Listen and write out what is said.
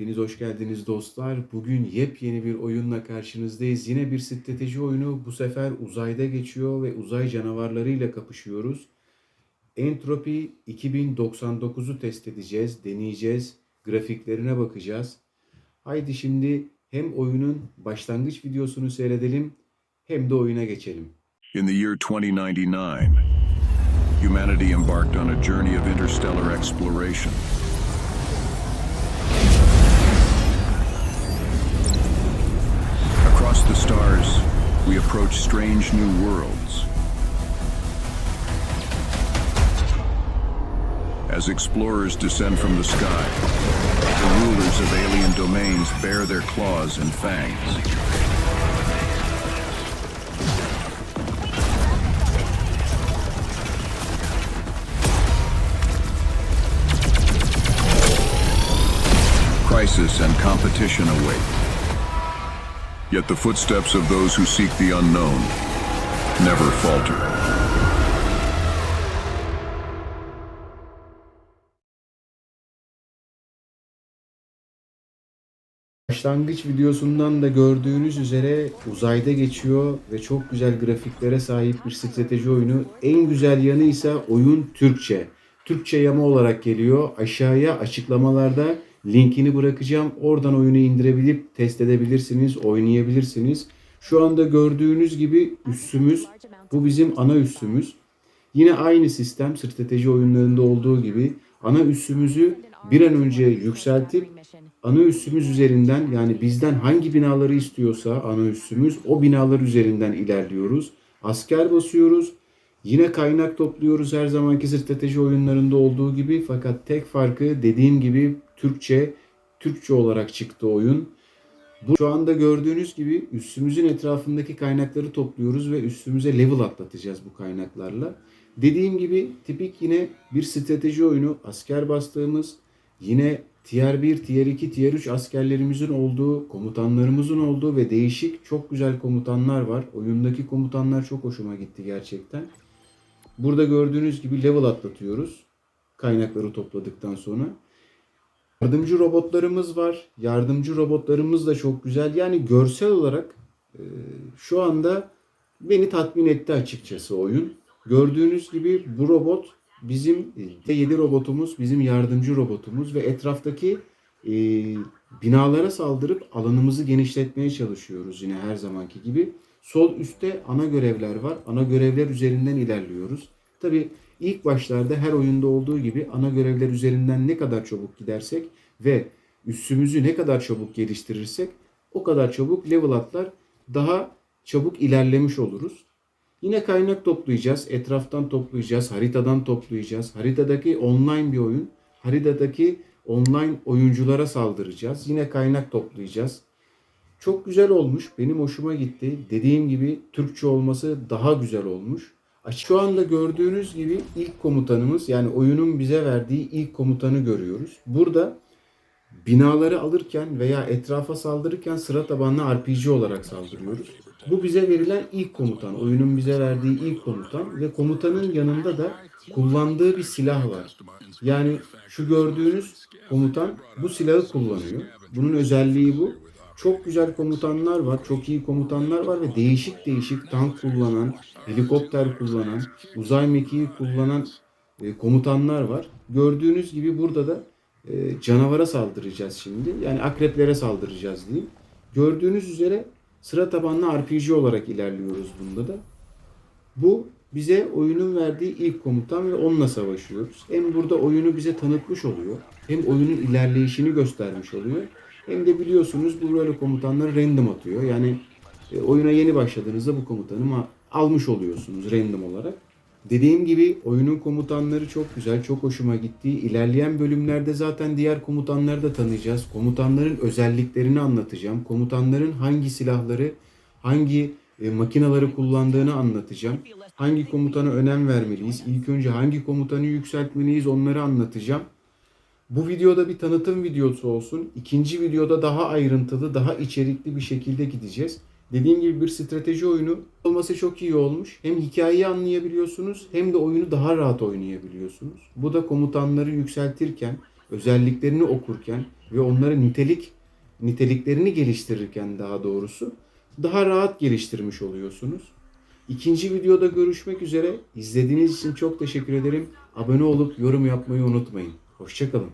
Hepiniz hoş geldiniz dostlar. Bugün yepyeni bir oyunla karşınızdayız. Yine bir strateji oyunu. Bu sefer uzayda geçiyor ve uzay canavarlarıyla kapışıyoruz. Entropi 2099'u test edeceğiz, deneyeceğiz, grafiklerine bakacağız. Haydi şimdi hem oyunun başlangıç videosunu seyredelim hem de oyuna geçelim. In the year 2099, humanity embarked on a journey of interstellar exploration. Approach strange new worlds. As explorers descend from the sky, the rulers of alien domains bare their claws and fangs. Crisis and competition await. Yet the footsteps of those who seek the unknown never falter. Başlangıç videosundan da gördüğünüz üzere uzayda geçiyor ve çok güzel grafiklere sahip bir strateji oyunu. En güzel yanı ise oyun Türkçe. Türkçe yama olarak geliyor. Aşağıya açıklamalarda linkini bırakacağım. Oradan oyunu indirebilip test edebilirsiniz, oynayabilirsiniz. Şu anda gördüğünüz gibi üssümüz, bu bizim ana üssümüz. Yine aynı sistem strateji oyunlarında olduğu gibi ana üssümüzü bir an önce yükseltip ana üssümüz üzerinden yani bizden hangi binaları istiyorsa ana üssümüz o binalar üzerinden ilerliyoruz. Asker basıyoruz. Yine kaynak topluyoruz her zamanki strateji oyunlarında olduğu gibi fakat tek farkı dediğim gibi Türkçe Türkçe olarak çıktı oyun. Bu şu anda gördüğünüz gibi üssümüzün etrafındaki kaynakları topluyoruz ve üstümüze level atlatacağız bu kaynaklarla. Dediğim gibi tipik yine bir strateji oyunu asker bastığımız yine tier 1, tier 2, tier 3 askerlerimizin olduğu, komutanlarımızın olduğu ve değişik çok güzel komutanlar var. Oyundaki komutanlar çok hoşuma gitti gerçekten. Burada gördüğünüz gibi level atlatıyoruz. Kaynakları topladıktan sonra. Yardımcı robotlarımız var. Yardımcı robotlarımız da çok güzel. Yani görsel olarak e, şu anda beni tatmin etti açıkçası oyun. Gördüğünüz gibi bu robot bizim 7 robotumuz, bizim yardımcı robotumuz ve etraftaki e, binalara saldırıp alanımızı genişletmeye çalışıyoruz yine her zamanki gibi. Sol üstte ana görevler var. Ana görevler üzerinden ilerliyoruz. Tabi ilk başlarda her oyunda olduğu gibi ana görevler üzerinden ne kadar çabuk gidersek ve üssümüzü ne kadar çabuk geliştirirsek o kadar çabuk level atlar daha çabuk ilerlemiş oluruz. Yine kaynak toplayacağız, etraftan toplayacağız, haritadan toplayacağız. Haritadaki online bir oyun, haritadaki online oyunculara saldıracağız. Yine kaynak toplayacağız. Çok güzel olmuş, benim hoşuma gitti. Dediğim gibi Türkçe olması daha güzel olmuş. Şu anda gördüğünüz gibi ilk komutanımız yani oyunun bize verdiği ilk komutanı görüyoruz. Burada binaları alırken veya etrafa saldırırken sıra tabanlı RPG olarak saldırıyoruz. Bu bize verilen ilk komutan. Oyunun bize verdiği ilk komutan ve komutanın yanında da kullandığı bir silah var. Yani şu gördüğünüz komutan bu silahı kullanıyor. Bunun özelliği bu. Çok güzel komutanlar var, çok iyi komutanlar var ve değişik değişik tank kullanan, helikopter kullanan, uzay mekiği kullanan e, komutanlar var. Gördüğünüz gibi burada da e, canavara saldıracağız şimdi. Yani akreplere saldıracağız diyeyim. Gördüğünüz üzere sıra tabanlı RPG olarak ilerliyoruz bunda da. Bu bize oyunun verdiği ilk komutan ve onunla savaşıyoruz. Hem burada oyunu bize tanıtmış oluyor. Hem oyunun ilerleyişini göstermiş oluyor. Hem de biliyorsunuz bu böyle komutanları random atıyor. Yani e, oyuna yeni başladığınızda bu komutanı almış oluyorsunuz random olarak. Dediğim gibi oyunun komutanları çok güzel, çok hoşuma gitti. İlerleyen bölümlerde zaten diğer komutanları da tanıyacağız. Komutanların özelliklerini anlatacağım. Komutanların hangi silahları, hangi e, makinaları kullandığını anlatacağım. Hangi komutana önem vermeliyiz? İlk önce hangi komutanı yükseltmeliyiz onları anlatacağım. Bu videoda bir tanıtım videosu olsun. İkinci videoda daha ayrıntılı, daha içerikli bir şekilde gideceğiz. Dediğim gibi bir strateji oyunu olması çok iyi olmuş. Hem hikayeyi anlayabiliyorsunuz hem de oyunu daha rahat oynayabiliyorsunuz. Bu da komutanları yükseltirken, özelliklerini okurken, ve onları nitelik niteliklerini geliştirirken daha doğrusu daha rahat geliştirmiş oluyorsunuz. İkinci videoda görüşmek üzere. İzlediğiniz için çok teşekkür ederim. Abone olup yorum yapmayı unutmayın. Hoşçakalın.